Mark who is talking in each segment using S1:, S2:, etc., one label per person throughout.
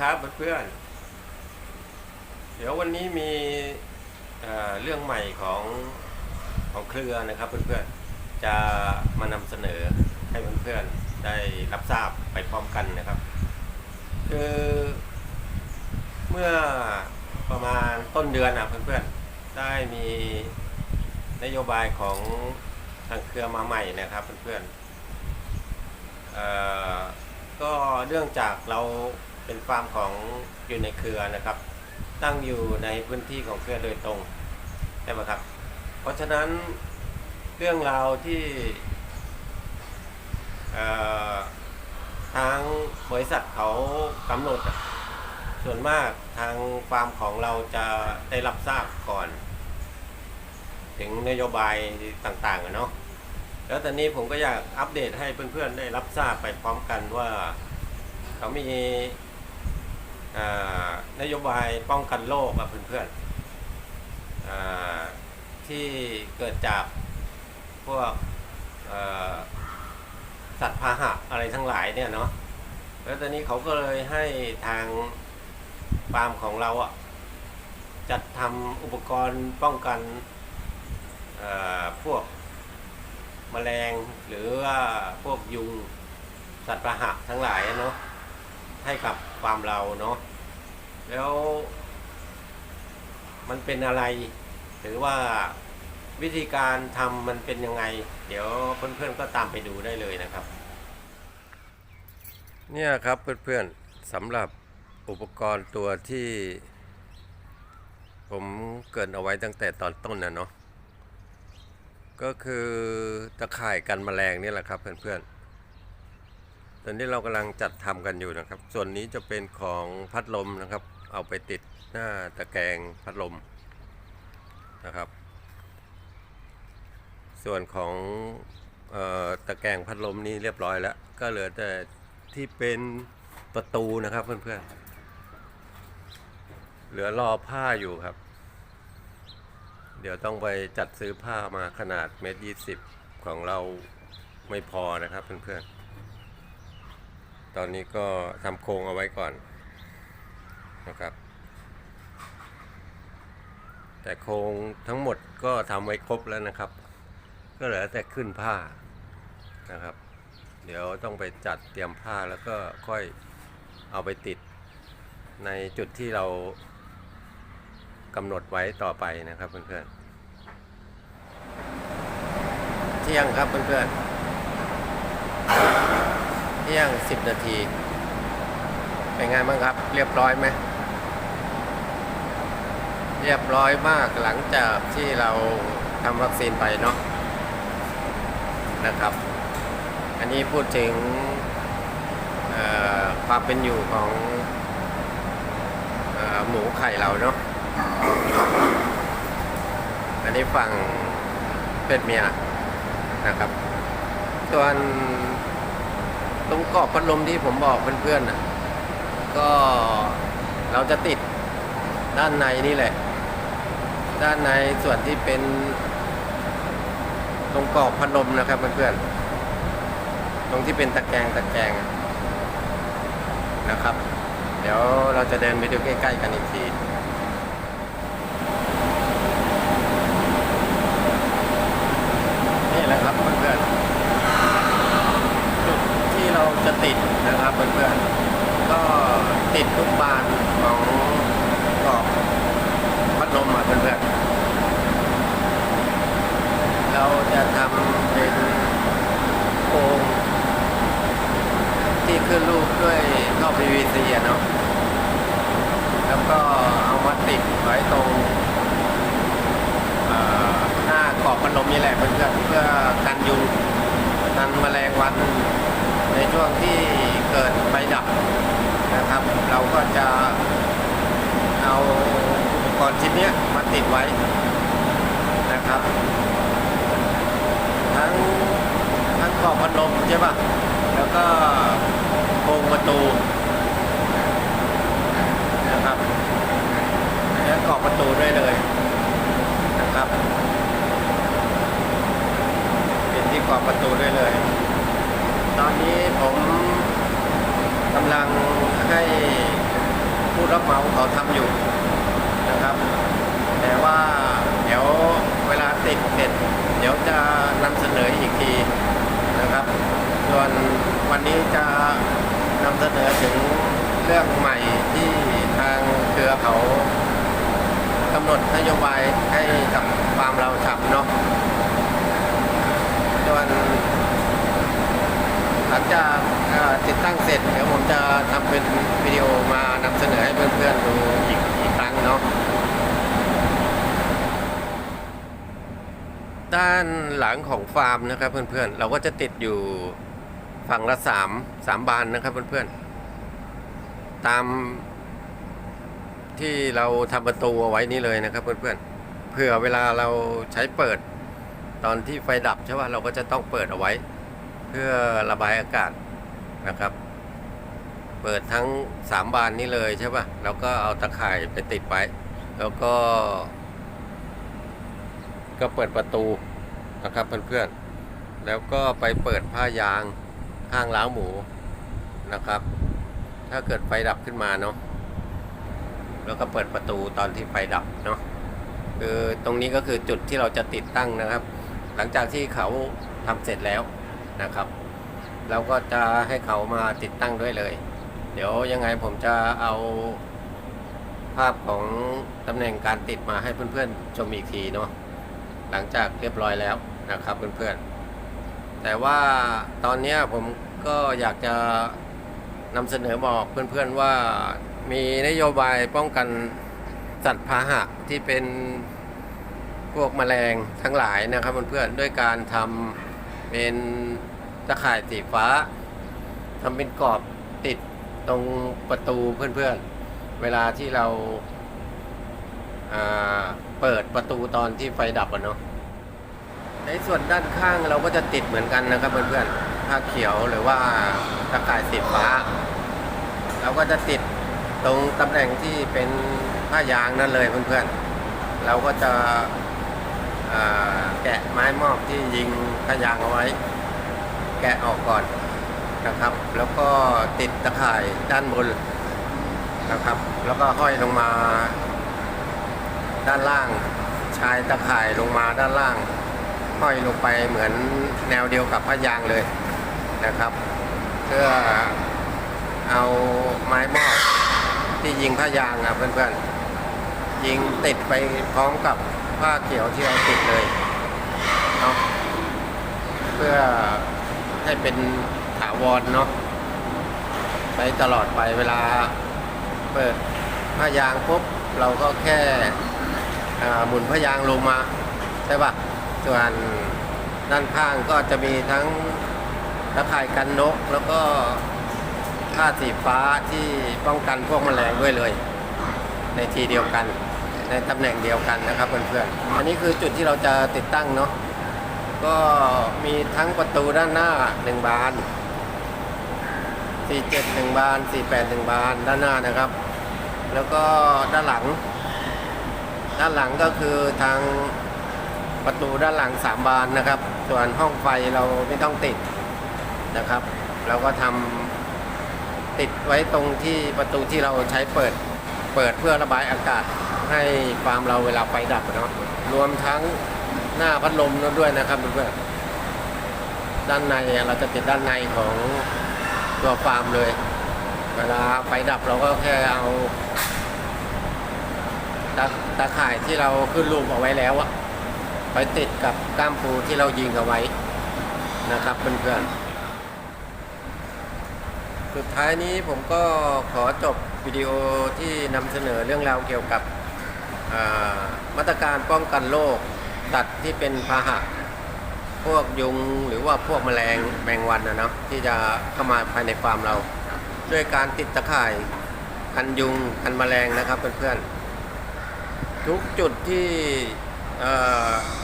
S1: ครับเพื่อนๆเดี๋ยววันนี้มีเเรื่องใหม่ของของเครือนะครับเพื่อนๆจะมานำเสนอให้เพื่อนๆได้รับทราบไปพร้อมกันนะครับคือเมื่อประมาณต้นเดือนนะเพื่อนๆได้มีนโยบายของทางเครือมาใหม่นะครับเพื่อนๆก็เนื่องจากเรา เป็นฟาร์มของอยู่ในเครือนะครับ ตั้งอยู่ในพื้นที่ของเครือโดยตรงใช่ไหมครับ เพราะฉะนั้นเรื่องราวที่ทางบริษัทเขากำหนด ส่วนมากทางฟาร์มของเราจะได้รับทราบก่อน ถึงนโยบายต่างๆเนาะแล้วตอนนี้ผมก็อยากอัปเดตให้เพื่อนๆได้รับทราบไปพร้อมกันว่า เขามี นโยบายป้องกันโรคอะเพื่อนๆอ่าที่เกิดจากพวกสัตว์พาหะอะไรทั้งหลายเนี่ยเนาะแล้วตอนนี้เขาก็เลยให้ทางฟาร์มของเราอะจัดทำอุปกรณ์ป้องกันพวกแมลงหรือว่าพวกยุงสัตว์ประหะทั้งหลายเนาะให้กับ ฟามเราเนาะแล้ว มันเป็นอะไร หรือว่าวิธีการทำมันเป็นยังไง เดี๋ยวเพื่อนๆก็ตามไปดูได้เลยนะครับ เนี่ยครับเพื่อนๆสำหรับอุปกรณ์ตัวที่ ผมเกินเอาไว้ตั้งแต่ตอนต้นนะเนาะก็คือตะข่ายกันแมลงนี่แหละครับเพื่อนๆ อนนี้เรากำลังจัดทำกันอยู่นะครับ ส่วนนี้จะเป็นของพัดลมนะครับ เอาไปติดหน้าตะแกรงพัดลมนะครับ ส่วนของออตะแกรงพัดลมนี่เรียบร้อยแล้ว ก็เหลือแต่ที่เป็นประตูนะครับเพื่อนๆ เหลือรอผ้าอยู่ครับ เดี๋ยวต้องไปจัดซื้อผ้ามาขนาดเมตรยี่สิบของเราไม่พอนะครับเพื่อนๆ ตอนนี้ก็ทำโครงเอาไว้ก่อนนะครับ แต่โครงทั้งหมดก็ทำไว้ครบแล้วนะครับ ก็เหลือแต่ขึ้นผ้านะครับ เดี๋ยวต้องไปจัดเตรียมผ้าแล้วก็ค่อยเอาไปติดในจุดที่เรากำหนดไว้ต่อไปนะครับเพื่อนๆเที่ยงครับเพื่อนๆ ที่ยงสิบนาที เป็นไงบ้างครับ เรียบร้อยไหม เรียบร้อยมากหลังจากที่เราทำวัคซีนไปเนาะนะครับ อันนี้พูดถึงความเป็นอยู่ของอหมูไข่เราเนาะ อันนี้ฝั่งเป็ดเมียนะครับ ส่วน ตรงกรอบพัดลมที่ผมบอกเพื่อนๆนะก็เราจะติดด้านในนี่แหละ ด้านในส่วนที่เป็นตรงกรอบพัดลมนะครับเพื่อนๆตรงที่เป็นตะแกรงตะแกรงนะครับ เดี๋ยวเราจะเดินไปดูใกล้ๆกันอีกที นี่แหละครับเพื่อนๆจุดที่เราจะ ติดนะครับเพื่อนๆก็ติดทุกบานของกรอบพัดลมอะเพื่อนๆเราจะทำเป็นโครงที่ขึ้นรูปด้วยท่อ PVC อะเนาะแล้วก็เอามาติดไว้ตรงหน้ากรอบพัดลมนี่แหละเพื่อนๆเพื่อกันยุงกันแมลงวัน ช่วงที่เกิดไฟดับนะครับ เราก็จะเอาอุปกรณ์ชิ้นนี้มาติดไว้นะครับ ทั้งทั้งกรอบพัดลมใช่ป่ะแล้วก็โครงประตูนะครับและกรอบประตูด้วยเลยนะครับ เป็นที่กรอบประตูด้วยเลย ตอนนี้ผมกำลังให้ผู้รับเหมาเขาทำอยู่นะครับ แต่ว่าเดี๋ยวเวลาติดเสร็จ เดี๋ยวจะนำเสนออีกทีนะครับ ส่วนวันนี้จะนำเสนอถึงเรื่องใหม่ที่ทางเครือเขากำหนดนโยบายให้กับฟาร์มเราทำเนาะส่วน หลังจากติดตั้งเสร็จเดี๋ยวผมจะทำเป็นวิดีโอมานำเสนอให้เพื่อนๆดูอีกอีกครั้งเนาะด้านหลังของฟาร์มนะครับเพื่อนๆ เราก็จะติดอยู่ฝั่งละสามสามบานนะครับเพื่อนๆ ตามที่เราทำประตูเอาไว้นี่เลยนะครับเพื่อนๆเผื่อเวลาเราใช้เปิดตอนที่ไฟดับใช่ป่ะเราก็จะต้องเปิดเอาไว้ เพื่อระบายอากาศนะครับ เปิดทั้งสามบานนี้เลยใช่ป่ะเราก็เอาตะข่ายไปติดไว้ แล้วก็ ก็เปิดประตูนะครับเพื่อนๆ แล้วก็ไปเปิดผ้ายางข้างล้าวหมูนะครับ ถ้าเกิดไฟดับขึ้นมาเนาะแล้วก็เปิดประตูตอนที่ไฟดับเนาะคือตรงนี้ก็คือจุดที่เราจะติดตั้งนะครับ หลังจากที่เขาทำเสร็จแล้ว นะครับเราก็จะให้เขามาติดตั้งด้วยเลย เดี๋ยวยังไงผมจะเอาภาพของตำแหน่งการติดมาให้เพื่อนๆชมอีกทีเนาะหลังจากเรียบร้อยแล้วนะครับเพื่อนๆ แต่ว่าตอนนี้ผมก็อยากจะนำเสนอบอกเพื่อนๆว่ามีนโยบายป้องกันสัตว์พาหะที่เป็นพวกแมลงทั้งหลายนะครับเพื่อนๆด้วยการทำ เป็นตะข่ายสีฟ้าทำเป็นกรอบติดตรงประตูเพื่อนๆ เวลาที่เราาเปิดประตูตอนที่ไฟดับอะเนาะในส่วนด้านข้างเราก็จะติดเหมือนกันนะครับเพื่อนๆผ้าเขียวหรือว่าตะข่ายสีฟ้า เราก็จะติดตรงตำแหน่งที่เป็นผ้ายางนั่นเลยเพื่อนๆ เราก็จะ แกะไม้มอกที่ยิงผ้ายางเอาไว้ แกะออกก่อนนะครับ แล้วก็ติดตะข่ายด้านบนนะครับ แล้วก็ห้อยลงมา ด้านล่างชายตะข่ายลงมาด้านล่าง ห้อยลงไปเหมือนแนวเดียวกับพะยางเลยนะครับ เพื่อเอาไม้มอกที่ยิงพะยางอะเพื่อนๆยิงติดไปพร้อมกับ ผ้าเขียวที่เราติดเลยเนาะเพื่อให้เป็นถาวรเนาะไปตลอดไปเวลาเปิดผ้ายางปุ๊บเราก็แค่หมุนพยางลงมาใช่ปะส่วนด้านข้างก็จะมีทั้งตะข่ายกันนก แล้วก็ผ้าสีฟ้าที่ป้องกันพวกแมลงด้วยเลย ในทีเดียวกัน ในตำแหน่งเดียวกันนะครับเพื่อนๆ อันนี้คือจุดที่เราจะติดตั้งเนาะ ก็มีทั้งประตูด้านหน้าหนึ่งบาน 47หนึ่งบาน 48หนึ่งบานด้านหน้านะครับ แล้วก็ด้านหลัง ด้านหลังก็คือทางประตูด้านหลังสามบานนะครับ ส่วนห้องไฟเราไม่ต้องติดนะครับ เราก็ทำติดไว้ตรงที่ประตูที่เราใช้เปิด เปิดเพื่อระบายอากาศ ให้ฟาร์มเราเวลาไฟดับเนาะรวมทั้งหน้าพัดลมนั่นด้วยนะครับเพื่อนด้านในเราจะติดด้านในของตัวฟาร์มเลย เวลาไฟดับเราก็แค่เอาตาตาข่ายที่เราขึ้นรูปเอาไว้แล้วอะไปติดกับก้ามปูที่เรายิงเอาไว้นะครับเพื่อนๆ สุดท้ายนี้ผมก็ขอจบวิดีโอที่นำเสนอเรื่องราวเกี่ยวกับ มาตรการป้องกันโรคตัดที่เป็นพาหะพวกยุงหรือว่าพวกแมลงแมงวันนะเนาะที่จะเข้ามาภายในฟาร์มเรา ด้วยการติดตะข่ายกันยุงกันแมลงนะครับเพื่อนๆทุกจุดที่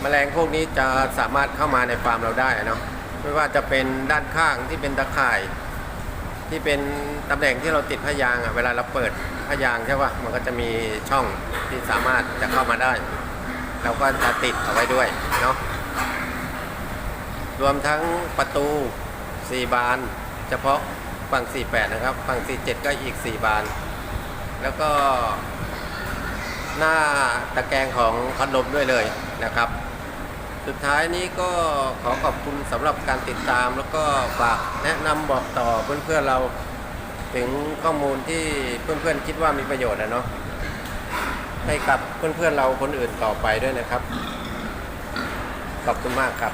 S1: แมลงพวกนี้จะสามารถเข้ามาในฟาร์มเราได้เนาะไม่ว่าจะเป็นด้านข้างที่เป็นตะข่าย ที่เป็นตำแหน่งที่เราติดพยางอะเวลาเราเปิดพยางใช่ป่ะมันก็จะมีช่องที่สามารถจะเข้ามาได้ เราก็จะติดเอาไว้ด้วยเนาะรวมทั้งประตู 4 บาน เฉพาะฝั่ง 48 นะครับ ฝั่ง 47 ก็อีก 4 บาน แล้วก็หน้าตะแกรงของพัดลมด้วยเลยนะครับ สุดท้ายนี้ก็ขอขอบคุณสำหรับการติดตาม แล้วก็ฝากแนะนำบอกต่อเพื่อนๆเราถึงข้อมูลที่เพื่อนๆคิดว่ามีประโยชน์นะเนาะให้กับเพื่อนๆเราคนอื่นต่อไปด้วยนะครับ ขอบคุณมากครับ